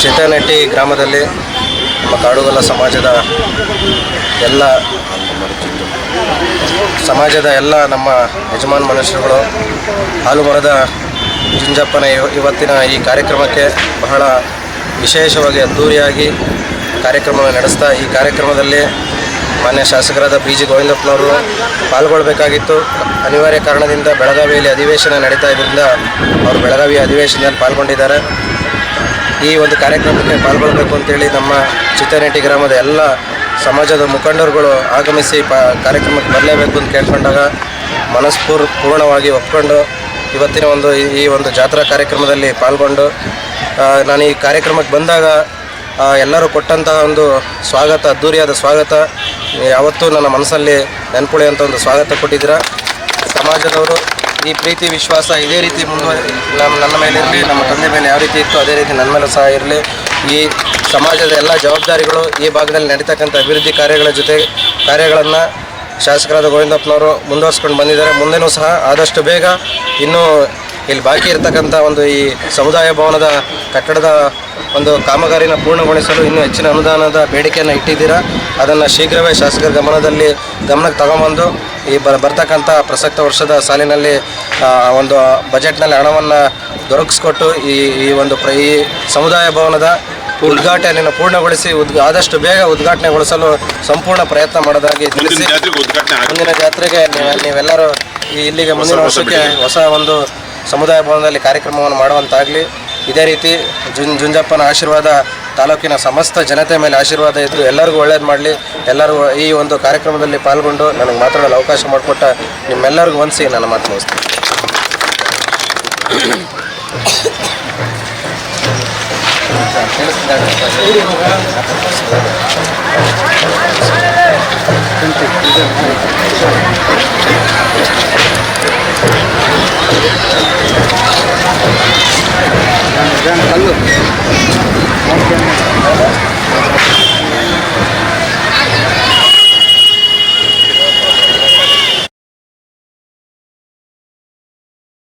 ಚಿತ್ತನಟ್ಟಿ ಗ್ರಾಮದಲ್ಲಿ ನಮ್ಮ ಕಾಡುಗಲ್ಲ ಸಮಾಜದ ಎಲ್ಲ ಸಮಾಜದ ಎಲ್ಲ ನಮ್ಮ ಯಜಮಾನ್ ಮನುಷ್ಯರುಗಳು ಹಾಲು ಮರದ ಜುಂಜಪ್ಪನ ಇವ- ಇವತ್ತಿನ ಈ ಕಾರ್ಯಕ್ರಮಕ್ಕೆ ಬಹಳ ವಿಶೇಷವಾಗಿ ಅದ್ಧೂರಿಯಾಗಿ ಕಾರ್ಯಕ್ರಮವನ್ನು ನಡೆಸ್ತಾ ಈ ಕಾರ್ಯಕ್ರಮದಲ್ಲಿ ಮಾನ್ಯ ಶಾಸಕರಾದ ಬಿ ಜಿ ಗೋವಿಂದಪ್ಪನವರು ಪಾಲ್ಗೊಳ್ಬೇಕಾಗಿತ್ತು. ಅನಿವಾರ್ಯ ಕಾರಣದಿಂದ ಬೆಳಗಾವಿಯಲ್ಲಿ ಅಧಿವೇಶನ ನಡೀತಾ ಇದ್ದರಿಂದ ಅವರು ಬೆಳಗಾವಿ ಅಧಿವೇಶನದಲ್ಲಿ ಪಾಲ್ಗೊಂಡಿದ್ದಾರೆ. ಈ ಒಂದು ಕಾರ್ಯಕ್ರಮಕ್ಕೆ ಪಾಲ್ಗೊಳ್ಬೇಕು ಅಂತೇಳಿ ನಮ್ಮ ಚಿತ್ತನೆಟ್ಟಿ ಗ್ರಾಮದ ಎಲ್ಲ ಸಮಾಜದ ಮುಖಂಡರುಗಳು ಆಗಮಿಸಿ ಪ ಕಾರ್ಯಕ್ರಮಕ್ಕೆ ಬರಲೇಬೇಕು ಅಂತ ಕೇಳ್ಕೊಂಡಾಗ ಮನಸ್ಪೂರ್, ಪೂರ್ಣವಾಗಿ ಒಪ್ಕೊಂಡು ಇವತ್ತಿನ ಒಂದು ಈ- ಒಂದು ಜಾತ್ರಾ ಕಾರ್ಯಕ್ರಮದಲ್ಲಿ ಪಾಲ್ಗೊಂಡು ನಾನು ಈ ಕಾರ್ಯಕ್ರಮಕ್ಕೆ ಬಂದಾಗ ಎಲ್ಲರೂ ಕೊಟ್ಟಂತಹ ಒಂದು ಸ್ವಾಗತ ಅದ್ಧೂರಿಯಾದ ಸ್ವಾಗತ, ಯಾವತ್ತೂ ನನ್ನ ಮನಸ್ಸಲ್ಲಿ ನೆನ್ಪುಳಿಯಂಥ ಒಂದು ಸ್ವಾಗತ ಕೊಟ್ಟಿದ್ದೀರ. ಸಮಾಜದವರು ಈ ಪ್ರೀತಿ, ವಿಶ್ವಾಸ ಇದೇ ರೀತಿ ಮುಂದುವರಿ ನಮ್ಮ ನನ್ನ ಮೇಲೆ ಇರಲಿ, ನಮ್ಮ ತಂದೆ ಮೇಲೆ ಯಾವ ರೀತಿ ಇತ್ತು ಅದೇ ರೀತಿ ನನ್ನ ಮೇಲೂ ಸಹ ಇರಲಿ. ಈ ಸಮಾಜದ ಎಲ್ಲ ಜವಾಬ್ದಾರಿಗಳು ಈ ಭಾಗದಲ್ಲಿ ನಡೀತಕ್ಕಂಥ ಅಭಿವೃದ್ಧಿ ಕಾರ್ಯಗಳ ಜೊತೆ ಕಾರ್ಯಗಳನ್ನು ಶಾಸಕರಾದ ಗೋವಿಂದಪ್ಪನವರು ಮುಂದುವರ್ಸ್ಕೊಂಡು ಬಂದಿದ್ದಾರೆ. ಮುಂದೆನೂ ಸಹ ಆದಷ್ಟು ಬೇಗ ಇನ್ನೂ ಇಲ್ಲಿ ಬಾಕಿ ಇರತಕ್ಕಂಥ ಒಂದು ಈ ಸಮುದಾಯ ಭವನದ ಕಟ್ಟಡದ ಒಂದು ಕಾಮಗಾರಿನ ಪೂರ್ಣಗೊಳಿಸಲು ಇನ್ನೂ ಹೆಚ್ಚಿನ ಅನುದಾನದ ಬೇಡಿಕೆಯನ್ನು ಇಟ್ಟಿದ್ದೀರಾ? ಅದನ್ನು ಶೀಘ್ರವೇ ಶಾಸಕರ ಗಮನದಲ್ಲಿ ಗಮನಕ್ಕೆ ತಗೊಂಬಂದು ಈ ಬ ಬರ್ತಕ್ಕಂಥ ಪ್ರಸಕ್ತ ವರ್ಷದ ಸಾಲಿನಲ್ಲಿ ಒಂದು ಬಜೆಟ್ನಲ್ಲಿ ಹಣವನ್ನು ದೊರಕಿಸ್ಕೊಟ್ಟು ಈ ಈ ಒಂದು ಪ್ರ ಈ ಸಮುದಾಯ ಭವನದ ಉದ್ಘಾಟನೆಯನ್ನು ಪೂರ್ಣಗೊಳಿಸಿ ಉದ್ ಆದಷ್ಟು ಬೇಗ ಉದ್ಘಾಟನೆಗೊಳಿಸಲು ಸಂಪೂರ್ಣ ಪ್ರಯತ್ನ ಮಾಡೋದಾಗಿ ತಿಳಿಸಿ. ಮುಂದಿನ ಜಾತ್ರೆಗೆ ನೀವು- ನೀವೆಲ್ಲರೂ ಈ ಇಲ್ಲಿಗೆ ಮುಂದಿನ ವರ್ಷಕ್ಕೆ ಹೊಸ ಒಂದು ಸಮುದಾಯ ಭವನದಲ್ಲಿ ಕಾರ್ಯಕ್ರಮವನ್ನು ಮಾಡುವಂತಾಗಲಿ. ಇದೇ ರೀತಿ ಜುನ್ ಜುಂಜಪ್ಪನ ಆಶೀರ್ವಾದ ತಾಲೂಕಿನ ಸಮಸ್ತ ಜನತೆ ಮೇಲೆ ಆಶೀರ್ವಾದ ಇದ್ದು ಎಲ್ಲರಿಗೂ ಒಳ್ಳೇದು ಮಾಡಲಿ. ಎಲ್ಲರೂ ಈ ಒಂದು ಕಾರ್ಯಕ್ರಮದಲ್ಲಿ ಪಾಲ್ಗೊಂಡು ನನಗೆ ಮಾತಾಡಲು ಅವಕಾಶ ಮಾಡಿಕೊಟ್ಟ ನಿಮ್ಮೆಲ್ಲರಿಗೂ ಹೊಂದಿಸಿ ನನ್ನ ಮಾತು ಮುಗಿಸ್ತೀನಿ. ಕಲ್ಲು